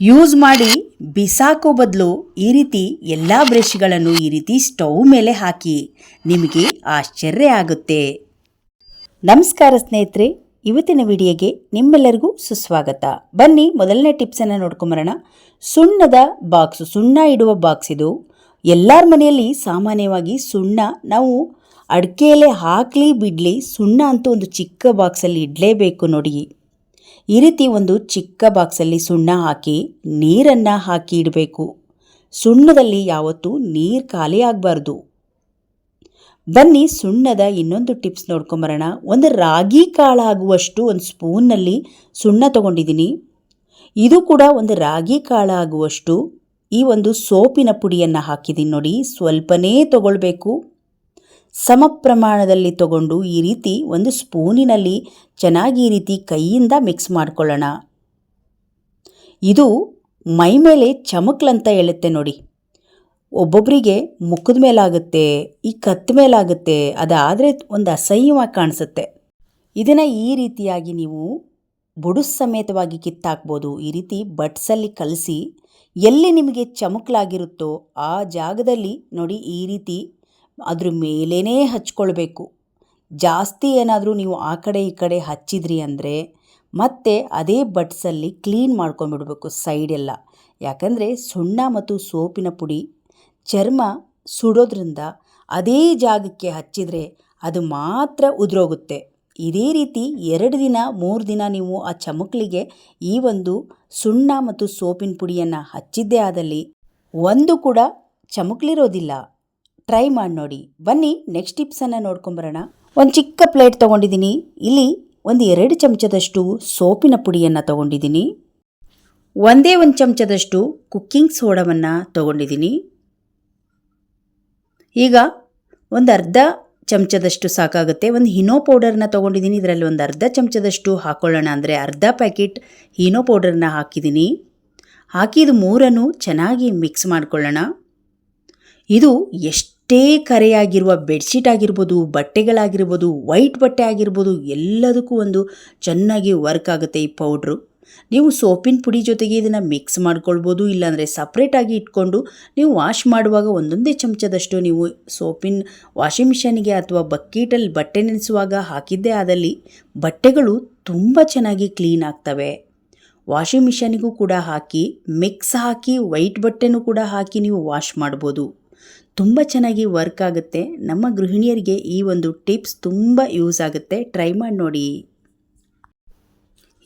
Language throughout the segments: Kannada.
ಯೂಸ್ ಮಾಡಿ ಬಿಸಾಕೋ ಬದಲು ಈ ರೀತಿ ಎಲ್ಲ ಬ್ರಷ್ಗಳನ್ನು ಈ ರೀತಿ ಸ್ಟೌವ್ ಮೇಲೆ ಹಾಕಿ ನಿಮಗೆ ಆಶ್ಚರ್ಯ ಆಗುತ್ತೆ. ನಮಸ್ಕಾರ ಸ್ನೇಹಿತರೆ, ಇವತ್ತಿನ ವಿಡಿಯೋಗೆ ನಿಮ್ಮೆಲ್ಲರಿಗೂ ಸುಸ್ವಾಗತ. ಬನ್ನಿ ಮೊದಲನೇ ಟಿಪ್ಸನ್ನು ನೋಡ್ಕೊಂಬರೋಣ. ಸುಣ್ಣದ ಬಾಕ್ಸು, ಸುಣ್ಣ ಇಡುವ ಬಾಕ್ಸ್ ಇದು. ಎಲ್ಲರ ಮನೆಯಲ್ಲಿ ಸಾಮಾನ್ಯವಾಗಿ ಸುಣ್ಣ, ನಾವು ಅಡಿಕೆಯಲ್ಲೇ ಹಾಕಲಿ ಬಿಡಲಿ ಸುಣ್ಣ ಅಂತೂ ಒಂದು ಚಿಕ್ಕ ಬಾಕ್ಸಲ್ಲಿ ಇಡಲೇಬೇಕು ನೋಡಿ. ಈ ರೀತಿ ಒಂದು ಚಿಕ್ಕ ಬಾಕ್ಸಲ್ಲಿ ಸುಣ್ಣ ಹಾಕಿ ನೀರನ್ನು ಹಾಕಿ ಇಡಬೇಕು. ಸುಣ್ಣದಲ್ಲಿ ಯಾವತ್ತೂ ನೀರು ಖಾಲಿ ಆಗಬಾರ್ದು. ಬನ್ನಿ ಸುಣ್ಣದ ಇನ್ನೊಂದು ಟಿಪ್ಸ್ ನೋಡ್ಕೊಂಬರೋಣ. ಒಂದು ರಾಗಿ ಕಾಳಾಗುವಷ್ಟು ಒಂದು ಸ್ಪೂನ್ನಲ್ಲಿ ಸುಣ್ಣ ತಗೊಂಡಿದ್ದೀನಿ. ಇದು ಕೂಡ ಒಂದು ರಾಗಿ ಕಾಳಾಗುವಷ್ಟು ಈ ಒಂದು ಸೋಪಿನ ಪುಡಿಯನ್ನು ಹಾಕಿದ್ದೀನಿ ನೋಡಿ. ಸ್ವಲ್ಪನೇ ತಗೊಳ್ಬೇಕು. ಸಮ ಪ್ರಮಾಣದಲ್ಲಿ ತಗೊಂಡು ಈ ರೀತಿ ಒಂದು ಸ್ಪೂನಿನಲ್ಲಿ ಚೆನ್ನಾಗಿ ಈ ರೀತಿ ಕೈಯಿಂದ ಮಿಕ್ಸ್ ಮಾಡ್ಕೊಳ್ಳೋಣ. ಇದು ಮೈ ಮೇಲೆ ಚಮಕ್ಲಂತ ಹೇಳುತ್ತೆ ನೋಡಿ. ಒಬ್ಬೊಬ್ಬರಿಗೆ ಮುಖದ ಮೇಲಾಗುತ್ತೆ, ಈ ಕತ್ತ ಮೇಲಾಗುತ್ತೆ, ಅದಾದರೆ ಒಂದು ಅಸಹ್ಯವಾಗಿ ಕಾಣಿಸುತ್ತೆ. ಇದನ್ನು ಈ ರೀತಿಯಾಗಿ ನೀವು ಬುಡುಸ್ ಸಮೇತವಾಗಿ ಕಿತ್ತಾಕ್ಬೋದು. ಈ ರೀತಿ ಬಟ್ಸಲ್ಲಿ ಕಲಸಿ ಎಲ್ಲಿ ನಿಮಗೆ ಚಮಕ್ಲಾಗಿರುತ್ತೋ ಆ ಜಾಗದಲ್ಲಿ ನೋಡಿ ಈ ರೀತಿ ಅದ್ರ ಮೇಲೇ ಹಚ್ಕೊಳ್ಬೇಕು. ಜಾಸ್ತಿ ಏನಾದರೂ ನೀವು ಆ ಕಡೆ ಈ ಕಡೆ ಹಚ್ಚಿದ್ರಿ ಅಂದರೆ ಮತ್ತೆ ಅದೇ ಬಟ್ಸಲ್ಲಿ ಕ್ಲೀನ್ ಮಾಡ್ಕೊಂಡ್ಬಿಡ್ಬೇಕು ಸೈಡೆಲ್ಲ. ಯಾಕಂದರೆ ಸುಣ್ಣ ಮತ್ತು ಸೋಪಿನ ಪುಡಿ ಚರ್ಮ ಸುಡೋದ್ರಿಂದ ಅದೇ ಜಾಗಕ್ಕೆ ಹಚ್ಚಿದರೆ ಅದು ಮಾತ್ರ ಉದುರೋಗುತ್ತೆ. ಇದೇ ರೀತಿ ಎರಡು ದಿನ, ಮೂರು ದಿನ ನೀವು ಆ ಚಮಕ್ಲಿಗೆ ಈ ಒಂದು ಸುಣ್ಣ ಮತ್ತು ಸೋಪಿನ ಪುಡಿಯನ್ನು ಹಚ್ಚಿದ್ದೇ ಆದಲ್ಲಿ ಒಂದು ಕೂಡ ಚಮಕ್ಲಿರೋದಿಲ್ಲ. ಟ್ರೈ ಮಾಡಿ ನೋಡಿ. ಬನ್ನಿ ನೆಕ್ಸ್ಟ್ ಟಿಪ್ಸನ್ನು ನೋಡ್ಕೊಂಬರೋಣ. ಒಂದು ಚಿಕ್ಕ ಪ್ಲೇಟ್ ತೊಗೊಂಡಿದ್ದೀನಿ. ಇಲ್ಲಿ ಒಂದು ಎರಡು ಚಮಚದಷ್ಟು ಸೋಪಿನ ಪುಡಿಯನ್ನು ತಗೊಂಡಿದ್ದೀನಿ. ಒಂದೇ ಒಂದು ಚಮಚದಷ್ಟು ಕುಕ್ಕಿಂಗ್ ಸೋಡವನ್ನು ತಗೊಂಡಿದ್ದೀನಿ. ಈಗ ಒಂದು ಅರ್ಧ ಚಮಚದಷ್ಟು ಸಾಕಾಗುತ್ತೆ. ಒಂದು ಹಿನೋ ಪೌಡರ್ನ ತೊಗೊಂಡಿದ್ದೀನಿ. ಇದರಲ್ಲಿ ಒಂದು ಅರ್ಧ ಚಮಚದಷ್ಟು ಹಾಕ್ಕೊಳ್ಳೋಣ ಅಂದರೆ ಅರ್ಧ ಪ್ಯಾಕೆಟ್ ಹೀನೋ ಪೌಡರ್ನ ಹಾಕಿದ್ದೀನಿ. ಹಾಕಿದ ಮೂರನ್ನು ಚೆನ್ನಾಗಿ ಮಿಕ್ಸ್ ಮಾಡಿಕೊಳ್ಳೋಣ. ಇದು ಎಷ್ಟೇ ಕರೆಯಾಗಿರುವ ಬೆಡ್ಶೀಟ್ ಆಗಿರ್ಬೋದು, ಬಟ್ಟೆಗಳಾಗಿರ್ಬೋದು, ವೈಟ್ ಬಟ್ಟೆ ಆಗಿರ್ಬೋದು, ಎಲ್ಲದಕ್ಕೂ ಒಂದು ಚೆನ್ನಾಗಿ ವರ್ಕ್ ಆಗುತ್ತೆ ಈ ಪೌಡ್ರು. ನೀವು ಸೋಪಿನ ಪುಡಿ ಜೊತೆಗೆ ಇದನ್ನು ಮಿಕ್ಸ್ ಮಾಡ್ಕೊಳ್ಬೋದು, ಇಲ್ಲಾಂದರೆ ಸಪ್ರೇಟಾಗಿ ಇಟ್ಕೊಂಡು ನೀವು ವಾಶ್ ಮಾಡುವಾಗ ಒಂದೊಂದೇ ಚಮಚದಷ್ಟು ನೀವು ಸೋಪಿನ ವಾಷಿಂಗ್ ಮಿಷನ್ಗೆ ಅಥವಾ ಬಕ್ಕೀಟಲ್ಲಿ ಬಟ್ಟೆ ನೆನೆಸುವಾಗ ಹಾಕಿದ್ದೇ ಆದಲ್ಲಿ ಬಟ್ಟೆಗಳು ತುಂಬ ಚೆನ್ನಾಗಿ ಕ್ಲೀನ್ ಆಗ್ತವೆ. ವಾಷಿಂಗ್ ಮಿಷನಿಗೂ ಕೂಡ ಹಾಕಿ, ಮಿಕ್ಸ್ ಹಾಕಿ, ವೈಟ್ ಬಟ್ಟೆನೂ ಕೂಡ ಹಾಕಿ ನೀವು ವಾಶ್ ಮಾಡ್ಬೋದು. ತುಂಬ ಚೆನ್ನಾಗಿ ವರ್ಕ್ ಆಗುತ್ತೆ. ನಮ್ಮ ಗೃಹಿಣಿಯರಿಗೆ ಈ ಒಂದು ಟಿಪ್ಸ್ ತುಂಬ ಯೂಸ್ ಆಗುತ್ತೆ. ಟ್ರೈ ಮಾಡಿ ನೋಡಿ.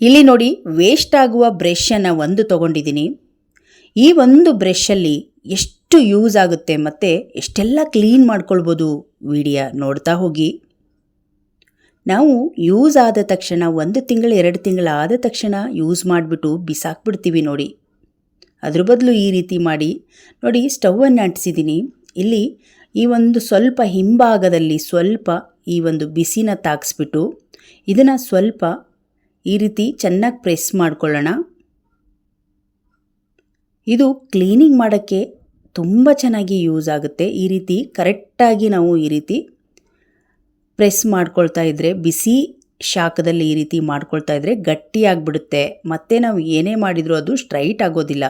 ಇಲ್ಲಿ ನೋಡಿ ವೇಸ್ಟ್ ಆಗುವ ಬ್ರಷನ್ನು ಒಂದು ತೊಗೊಂಡಿದ್ದೀನಿ. ಈ ಒಂದು ಬ್ರಷಲ್ಲಿ ಎಷ್ಟು ಯೂಸ್ ಆಗುತ್ತೆ ಮತ್ತು ಎಷ್ಟೆಲ್ಲ ಕ್ಲೀನ್ ಮಾಡ್ಕೊಳ್ಬೋದು ವಿಡಿಯೋ ನೋಡ್ತಾ ಹೋಗಿ. ನಾವು ಯೂಸ್ ಆದ ತಕ್ಷಣ ಒಂದು ತಿಂಗಳು, ಎರಡು ತಿಂಗಳು ಆದ ತಕ್ಷಣ ಯೂಸ್ ಮಾಡಿಬಿಟ್ಟು ಬಿಸಾಕ್ಬಿಡ್ತೀವಿ ನೋಡಿ. ಅದ್ರ ಬದಲು ಈ ರೀತಿ ಮಾಡಿ. ನೋಡಿ ಸ್ಟವನ್ನು ಅಂಟಿಸಿದ್ದೀನಿ. ಇಲ್ಲಿ ಈ ಒಂದು ಸ್ವಲ್ಪ ಹಿಂಭಾಗದಲ್ಲಿ ಸ್ವಲ್ಪ ಈ ಒಂದು ಬಿಸಿನ ತಾಗಿಸ್ಬಿಟ್ಟು ಇದನ್ನು ಸ್ವಲ್ಪ ಈ ರೀತಿ ಚೆನ್ನಾಗಿ ಪ್ರೆಸ್ ಮಾಡ್ಕೊಳ್ಳೋಣ. ಇದು ಕ್ಲೀನಿಂಗ್ ಮಾಡೋಕ್ಕೆ ತುಂಬ ಚೆನ್ನಾಗಿ ಯೂಸ್ ಆಗುತ್ತೆ. ಈ ರೀತಿ ಕರೆಕ್ಟಾಗಿ ನಾವು ಈ ರೀತಿ ಪ್ರೆಸ್ ಮಾಡ್ಕೊಳ್ತಾ ಇದ್ದರೆ ಬಿಸಿ ಶಾಖದಲ್ಲಿ ಈ ರೀತಿ ಮಾಡ್ಕೊಳ್ತಾ ಇದ್ದರೆ ಗಟ್ಟಿಯಾಗಿಬಿಡುತ್ತೆ. ಮತ್ತು ನಾವು ಏನೇ ಮಾಡಿದರೂ ಅದು ಸ್ಟ್ರೈಟ್ ಆಗೋದಿಲ್ಲ.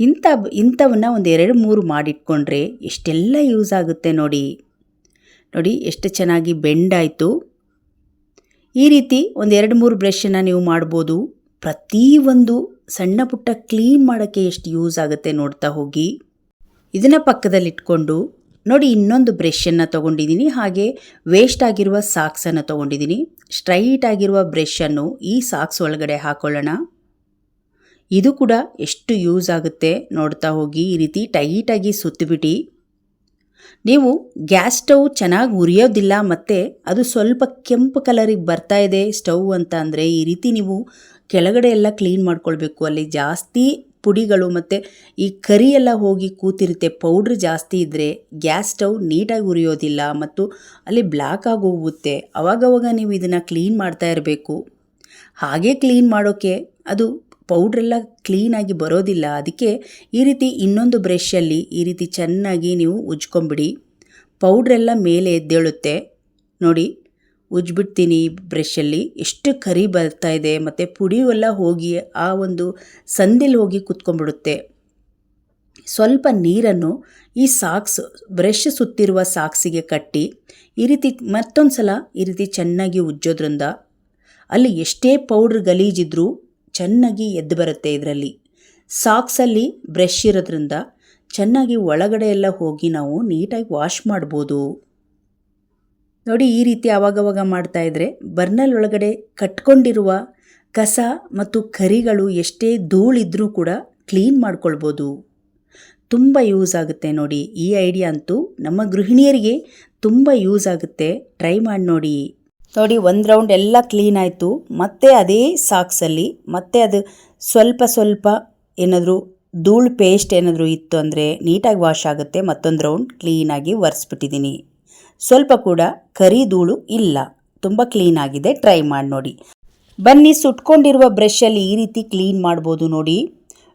ಇಂಥ ಇಂಥವನ್ನ ಒಂದು ಎರಡು ಮೂರು ಮಾಡಿಟ್ಕೊಂಡ್ರೆ ಎಷ್ಟೆಲ್ಲ ಯೂಸ್ ಆಗುತ್ತೆ ನೋಡಿ. ನೋಡಿ ಎಷ್ಟು ಚೆನ್ನಾಗಿ ಬೆಂಡಾಯಿತು ಈ ರೀತಿ ಒಂದು ಎರಡು ಮೂರು ಬ್ರಷನ್ನು ನೀವು ಮಾಡ್ಬೋದು. ಪ್ರತಿಯೊಂದು ಸಣ್ಣ ಪುಟ್ಟ ಕ್ಲೀನ್ ಮಾಡೋಕ್ಕೆ ಎಷ್ಟು ಯೂಸ್ ಆಗುತ್ತೆ ನೋಡ್ತಾ ಹೋಗಿ. ಇದನ್ನು ಪಕ್ಕದಲ್ಲಿಟ್ಕೊಂಡು ನೋಡಿ ಇನ್ನೊಂದು ಬ್ರಷನ್ನು ತೊಗೊಂಡಿದ್ದೀನಿ. ಹಾಗೆ ವೇಸ್ಟ್ ಆಗಿರುವ ಸಾಕ್ಸನ್ನು ತೊಗೊಂಡಿದ್ದೀನಿ. ಸ್ಟ್ರೈಟ್ ಆಗಿರುವ ಬ್ರಷನ್ನು ಈ ಸಾಕ್ಸ್ ಒಳಗಡೆ ಹಾಕೊಳ್ಳೋಣ. ಇದು ಕೂಡ ಎಷ್ಟು ಯೂಸ್ ಆಗುತ್ತೆ ನೋಡ್ತಾ ಹೋಗಿ ಈ ರೀತಿ ಟೈಟಾಗಿ ಸುತ್ತಿಬಿಟ್ಟು ನೀವು ಗ್ಯಾಸ್ ಸ್ಟವ್ ಚೆನ್ನಾಗಿ ಉರಿಯೋದಿಲ್ಲ ಮತ್ತು ಅದು ಸ್ವಲ್ಪ ಕೆಂಪು ಕಲರಿಗೆ ಬರ್ತಾ ಇದೆ ಸ್ಟವ್ ಅಂತ ಅಂದರೆ ಈ ರೀತಿ ನೀವು ಕೆಳಗಡೆ ಎಲ್ಲ ಕ್ಲೀನ್ ಮಾಡ್ಕೊಳ್ಬೇಕು. ಅಲ್ಲಿ ಜಾಸ್ತಿ ಪುಡಿಗಳು ಮತ್ತು ಈ ಕರಿ ಎಲ್ಲ ಹೋಗಿ ಕೂತಿರುತ್ತೆ, ಪೌಡ್ರ್ ಜಾಸ್ತಿ ಇದ್ದರೆ ಗ್ಯಾಸ್ ಸ್ಟವ್ ನೀಟಾಗಿ ಉರಿಯೋದಿಲ್ಲ ಮತ್ತು ಅಲ್ಲಿ ಬ್ಲ್ಯಾಕ್ ಆಗಿ ಹೋಗುತ್ತೆ ಅವಾಗವಾಗ ನೀವು ಇದನ್ನು ಕ್ಲೀನ್ ಮಾಡ್ತಾ ಇರಬೇಕು. ಹಾಗೆ ಕ್ಲೀನ್ ಮಾಡೋಕ್ಕೆ ಅದು ಪೌಡ್ರೆಲ್ಲ ಕ್ಲೀನಾಗಿ ಬರೋದಿಲ್ಲ. ಅದಕ್ಕೆ ಈ ರೀತಿ ಇನ್ನೊಂದು ಬ್ರಷಲ್ಲಿ ಈ ರೀತಿ ಚೆನ್ನಾಗಿ ನೀವು ಉಜ್ಕೊಂಬಿಡಿ. ಪೌಡ್ರೆಲ್ಲ ಮೇಲೆ ಎದ್ದೇಳುತ್ತೆ. ನೋಡಿ, ಉಜ್ಬಿಡ್ತೀನಿ ಬ್ರಷಲ್ಲಿ. ಎಷ್ಟು ಕರಿ ಬರ್ತಾ ಇದೆ. ಮತ್ತು ಪುಡಿಯೆಲ್ಲ ಹೋಗಿ ಆ ಒಂದು ಸಂದಿಲ್ ಹೋಗಿ ಕುತ್ಕೊಂಡ್ಬಿಡುತ್ತೆ ಸ್ವಲ್ಪ ನೀರನ್ನು ಈ ಸಾಕ್ಸ್, ಬ್ರಷ್ ಸುತ್ತಿರುವ ಸಾಕ್ಸಿಗೆ ಕಟ್ಟಿ, ಈ ರೀತಿ ಮತ್ತೊಂದು ಸಲ ಈ ರೀತಿ ಚೆನ್ನಾಗಿ ಉಜ್ಜೋದ್ರಿಂದ ಅಲ್ಲಿ ಎಷ್ಟೇ ಪೌಡ್ರ್ ಗಲೀಜಿದ್ರೂ ಚೆನ್ನಾಗಿ ಎದ್ದು ಬರುತ್ತೆ ಇದರಲ್ಲಿ. ಸಾಕ್ಸಲ್ಲಿ ಬ್ರಷ್ ಇರೋದ್ರಿಂದ ಚೆನ್ನಾಗಿ ಒಳಗಡೆ ಎಲ್ಲ ಹೋಗಿ ನಾವು ನೀಟಾಗಿ ವಾಶ್ ಮಾಡ್ಬೋದು. ನೋಡಿ ಈ ರೀತಿ ಆವಾಗವಾಗ ಮಾಡ್ತಾಯಿದ್ರೆ ಬರ್ನಲ್ ಒಳಗಡೆ ಕಟ್ಕೊಂಡಿರುವ ಕಸ ಮತ್ತು ಕರಿಗಳು ಎಷ್ಟೇ ಧೂಳಿದ್ರೂ ಕೂಡ ಕ್ಲೀನ್ ಮಾಡ್ಕೊಳ್ಬೋದು. ತುಂಬ ಯೂಸ್ ಆಗುತ್ತೆ ನೋಡಿ ಈ ಐಡಿಯಾ ಅಂತೂ ನಮ್ಮ ಗೃಹಿಣಿಯರಿಗೆ ತುಂಬ ಯೂಸ್ ಆಗುತ್ತೆ. ಟ್ರೈ ಮಾಡಿ ನೋಡಿ. ನೋಡಿ, ಒಂದು ರೌಂಡ್ ಎಲ್ಲ ಕ್ಲೀನ್ ಆಯಿತು. ಮತ್ತೆ ಅದೇ ಸಾಕ್ಸಲ್ಲಿ, ಮತ್ತೆ ಅದು ಸ್ವಲ್ಪ ಸ್ವಲ್ಪ ಏನಾದರೂ ಧೂಳು ಪೇಸ್ಟ್ ಏನಾದರೂ ಇತ್ತು ಅಂದರೆ ನೀಟಾಗಿ ವಾಶ್ ಆಗುತ್ತೆ. ಮತ್ತೊಂದು ರೌಂಡ್ ಕ್ಲೀನಾಗಿ ಒರೆಸ್ಬಿಟ್ಟಿದ್ದೀನಿ ಸ್ವಲ್ಪ ಕೂಡ ಕರಿ ಧೂಳು ಇಲ್ಲ. ತುಂಬ ಕ್ಲೀನ್ ಆಗಿದೆ. ಟ್ರೈ ಮಾಡಿ ನೋಡಿ. ಬನ್ನಿ, ಸುಟ್ಕೊಂಡಿರುವ ಬ್ರಷಲ್ಲಿ ಈ ರೀತಿ ಕ್ಲೀನ್ ಮಾಡ್ಬೋದು ನೋಡಿ.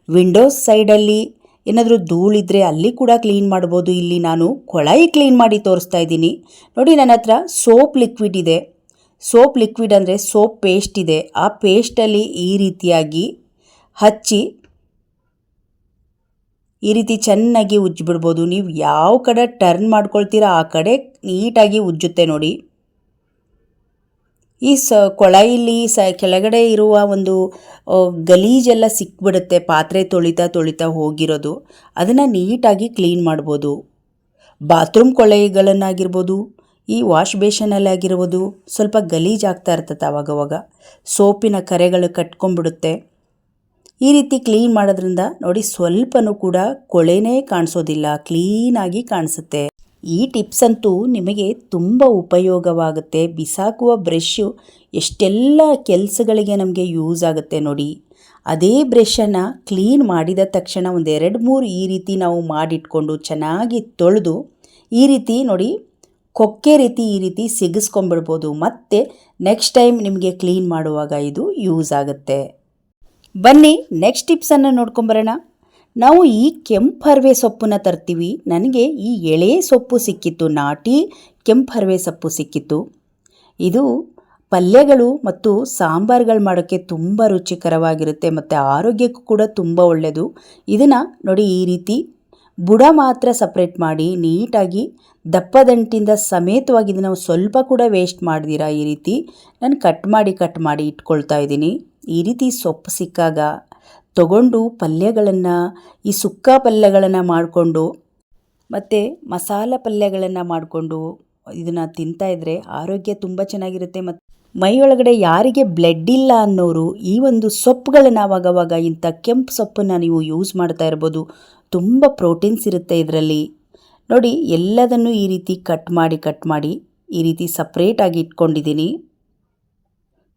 ವಿಂಡೋಸ್ ಸೈಡಲ್ಲಿ ಏನಾದರೂ ಧೂಳಿದ್ರೆ ಅಲ್ಲಿ ಕೂಡ ಕ್ಲೀನ್ ಮಾಡ್ಬೋದು. ಇಲ್ಲಿ ನಾನು ಕೊಳಾಯಿ ಕ್ಲೀನ್ ಮಾಡಿ ತೋರಿಸ್ತಾ ಇದ್ದೀನಿ. ನೋಡಿ, ನನ್ನ ಹತ್ರ ಸೋಪ್ ಲಿಕ್ವಿಡ್ ಇದೆ. ಸೋಪ್ ಲಿಕ್ವಿಡ್ ಅಂದರೆ ಸೋಪ್ ಪೇಸ್ಟ್ ಇದೆ. ಆ ಪೇಸ್ಟಲ್ಲಿ ಈ ರೀತಿಯಾಗಿ ಹಚ್ಚಿ ಈ ರೀತಿ ಚೆನ್ನಾಗಿ ಉಜ್ಜಿಬಿಡ್ಬೋದು. ನೀವು ಯಾವ ಕಡೆ ಟರ್ನ್ ಮಾಡ್ಕೊಳ್ತೀರಾ ಆ ಕಡೆ ನೀಟಾಗಿ ಉಜ್ಜುತ್ತೆ ನೋಡಿ. ಈ ಸ ಕೊಳಾಯಿಲಿ ಸ ಕೆಳಗಡೆ ಇರುವ ಒಂದು ಗಲೀಜೆಲ್ಲ ಸಿಕ್ಬಿಡುತ್ತೆ ಪಾತ್ರೆ ತೊಳಿತಾ ತೊಳಿತಾ ಹೋಗಿರೋದು. ಅದನ್ನು ನೀಟಾಗಿ ಕ್ಲೀನ್ ಮಾಡ್ಬೋದು. ಬಾತ್ರೂಮ್ ಕೊಳಾಯಿಗಳನ್ನಾಗಿರ್ಬೋದು. ಈ ವಾಶ್ ಬೇಷನಲ್ಲಿ ಆಗಿರುವುದು ಸ್ವಲ್ಪ ಗಲೀಜಾಗ್ತಾ ಇರ್ತದೆ ಆವಾಗವಾಗ ಸೋಪಿನ ಕರೆಗಳು ಕಟ್ಕೊಂಡ್ಬಿಡುತ್ತೆ. ಈ ರೀತಿ ಕ್ಲೀನ್ ಮಾಡೋದ್ರಿಂದ ನೋಡಿ ಸ್ವಲ್ಪನೂ ಕೂಡ ಕೊಳೆನೇ ಕಾಣಿಸೋದಿಲ್ಲ, ಕ್ಲೀನಾಗಿ ಕಾಣಿಸುತ್ತೆ. ಈ ಟಿಪ್ಸ್ ಅಂತೂ ನಿಮಗೆ ತುಂಬ ಉಪಯೋಗವಾಗುತ್ತೆ. ಬಿಸಾಕುವ ಬ್ರಷ್ಷು ಎಷ್ಟೆಲ್ಲ ಕೆಲಸಗಳಿಗೆ ನಮಗೆ ಯೂಸ್ ಆಗುತ್ತೆ ನೋಡಿ. ಅದೇ ಬ್ರಷನ್ನು ಕ್ಲೀನ್ ಮಾಡಿದ ತಕ್ಷಣ ಒಂದು ಎರಡು ಮೂರು ಈ ರೀತಿ ನಾವು ಮಾಡಿಟ್ಕೊಂಡು ಚೆನ್ನಾಗಿ ತೊಳೆದು ಈ ರೀತಿ ನೋಡಿ ಕೊಕ್ಕೆ ರೀತಿ ಈ ರೀತಿ ಸಿಗಿಸ್ಕೊಂಡ್ಬಿಡ್ಬೋದು. ಮತ್ತು ನೆಕ್ಸ್ಟ್ ಟೈಮ್ ನಿಮಗೆ ಕ್ಲೀನ್ ಮಾಡುವಾಗ ಇದು ಯೂಸ್ ಆಗುತ್ತೆ. ಬನ್ನಿ ನೆಕ್ಸ್ಟ್ ಟಿಪ್ಸನ್ನು ನೋಡ್ಕೊಂಬರೋಣ. ನಾವು ಈ ಕೆಂಪು ಹರವೆ ಸೊಪ್ಪನ್ನ ತರ್ತೀವಿ. ನನಗೆ ಈ ಎಳೆ ಸೊಪ್ಪು ಸಿಕ್ಕಿತ್ತು, ನಾಟಿ ಕೆಂಪು ಹರವೆ ಸೊಪ್ಪು ಸಿಕ್ಕಿತ್ತು. ಇದು ಪಲ್ಯಗಳು ಮತ್ತು ಸಾಂಬಾರುಗಳು ಮಾಡೋಕ್ಕೆ ತುಂಬ ರುಚಿಕರವಾಗಿರುತ್ತೆ ಮತ್ತು ಆರೋಗ್ಯಕ್ಕೂ ಕೂಡ ತುಂಬ ಒಳ್ಳೆಯದು ಇದನ್ನು ನೋಡಿ ಈ ರೀತಿ ಬುಡ ಮಾತ್ರ ಸಪ್ರೇಟ್ ಮಾಡಿ ನೀಟಾಗಿ ದಪ್ಪದಂಟಿಂದ ಸಮೇತವಾಗಿ ನಾವು ಸ್ವಲ್ಪ ಕೂಡ ವೇಸ್ಟ್ ಮಾಡ್ದಿರ ಈ ರೀತಿ? ನಾನು ಕಟ್ ಮಾಡಿ ಕಟ್ ಮಾಡಿ ಇಟ್ಕೊಳ್ತಾ ಇದ್ದೀನಿ. ಈ ರೀತಿ ಸೊಪ್ಪು ಸಿಕ್ಕಾಗ ತಗೊಂಡು ಪಲ್ಯಗಳನ್ನು, ಈ ಸುಕ್ಕ ಪಲ್ಯಗಳನ್ನು ಮಾಡಿಕೊಂಡು, ಮತ್ತು ಮಸಾಲ ಪಲ್ಯಗಳನ್ನು ಮಾಡಿಕೊಂಡು ಇದನ್ನು ತಿಂತಾ ಇದ್ದರೆ ಆರೋಗ್ಯ ತುಂಬ ಚೆನ್ನಾಗಿರುತ್ತೆ. ಮತ್ತು ಮೈಯೊಳಗಡೆ ಯಾರಿಗೆ ಬ್ಲಡ್ ಇಲ್ಲ ಅನ್ನೋರು ಈ ಒಂದು ಸೊಪ್ಪುಗಳನ್ನು ಆವಾಗವಾಗ ಇಂಥ ಕೆಂಪು ಸೊಪ್ಪನ್ನು ನೀವು ಯೂಸ್ ಮಾಡ್ತಾ ಇರ್ಬೋದು. ತುಂಬ ಪ್ರೋಟೀನ್ಸ್ ಇರುತ್ತೆ ಇದರಲ್ಲಿ. ನೋಡಿ, ಎಲ್ಲದನ್ನು ಈ ರೀತಿ ಕಟ್ ಮಾಡಿ ಕಟ್ ಮಾಡಿ, ಈ ರೀತಿ ಸಪ್ರೇಟಾಗಿ ಇಟ್ಕೊಂಡಿದ್ದೀನಿ.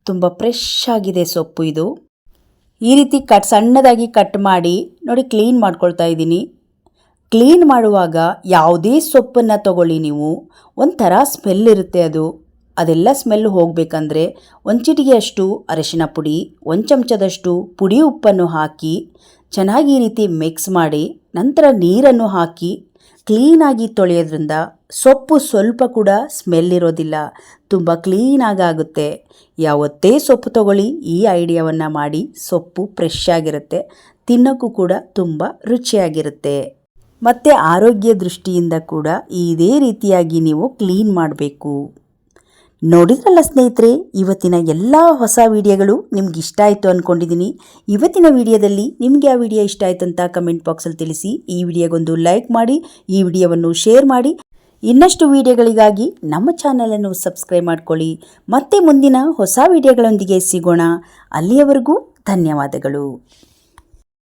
ತುಂಬ ಫ್ರೆಶ್ ಆಗಿದೆ ಸೊಪ್ಪು ಇದು. ಈ ರೀತಿ ಕಟ್ ಸಣ್ಣದಾಗಿ ಕಟ್ ಮಾಡಿ, ನೋಡಿ ಕ್ಲೀನ್ ಮಾಡ್ಕೊಳ್ತಾ ಇದ್ದೀನಿ. ಕ್ಲೀನ್ ಮಾಡುವಾಗ ಯಾವುದೇ ಸೊಪ್ಪನ್ನು ತಗೊಳ್ಳಿ ನೀವು. ಒಂಥರ ಸ್ಮೆಲ್ ಇರುತ್ತೆ ಅದು. ಅದೆಲ್ಲ ಸ್ಮೆಲ್ ಹೋಗಬೇಕಂದ್ರೆ ಒಂದು ಚಿಟಿಗೆಯಷ್ಟು ಅರಿಶಿನ ಪುಡಿ, ಒಂದು ಚಮಚದಷ್ಟು ಪುಡಿ ಉಪ್ಪನ್ನು ಹಾಕಿ ಚೆನ್ನಾಗಿ ಈ ರೀತಿ ಮಿಕ್ಸ್ ಮಾಡಿ ನಂತರ ನೀರನ್ನು ಹಾಕಿ ಕ್ಲೀನಾಗಿ ತೊಳೆಯೋದ್ರಿಂದ ಸೊಪ್ಪು ಸ್ವಲ್ಪ ಕೂಡ ಸ್ಮೆಲ್ ಇರೋದಿಲ್ಲ. ತುಂಬ ಕ್ಲೀನಾಗಿ ಆಗುತ್ತೆ. ಯಾವತ್ತೇ ಸೊಪ್ಪು ತಗೊಳ್ಳಿ, ಈ ಐಡಿಯಾವನ್ನು ಮಾಡಿ ಸೊಪ್ಪು ಫ್ರೆಶ್ ಆಗಿರುತ್ತೆ, ತಿನ್ನೋಕ್ಕೂ ಕೂಡ ತುಂಬ ರುಚಿಯಾಗಿರುತ್ತೆ. ಮತ್ತು ಆರೋಗ್ಯ ದೃಷ್ಟಿಯಿಂದ ಕೂಡ ಇದೇ ರೀತಿಯಾಗಿ ನೀವು ಕ್ಲೀನ್ ಮಾಡಬೇಕು. ನೋಡಿದ್ರಲ್ಲ ಸ್ನೇಹಿತರೆ, ಇವತ್ತಿನ ಎಲ್ಲ ಹೊಸ ವಿಡಿಯೋಗಳು ನಿಮ್ಗೆ ಇಷ್ಟ ಆಯಿತು ಅಂದ್ಕೊಂಡಿದ್ದೀನಿ ಇವತ್ತಿನ ವಿಡಿಯೋದಲ್ಲಿ ನಿಮಗೆ ಆ ವಿಡಿಯೋ ಇಷ್ಟ ಆಯಿತು ಅಂತ ಕಮೆಂಟ್ ಬಾಕ್ಸಲ್ಲಿ ತಿಳಿಸಿ. ಈ ವಿಡಿಯೋಗೊಂದು ಲೈಕ್ ಮಾಡಿ, ಈ ವಿಡಿಯೋವನ್ನು ಶೇರ್ ಮಾಡಿ. ಇನ್ನಷ್ಟು ವಿಡಿಯೋಗಳಿಗಾಗಿ ನಮ್ಮ ಚಾನಲನ್ನು ಸಬ್ಸ್ಕ್ರೈಬ್ ಮಾಡ್ಕೊಳ್ಳಿ. ಮತ್ತೆ ಮುಂದಿನ ಹೊಸ ವಿಡಿಯೋಗಳೊಂದಿಗೆ ಸಿಗೋಣ. ಅಲ್ಲಿಯವರೆಗೂ ಧನ್ಯವಾದಗಳು.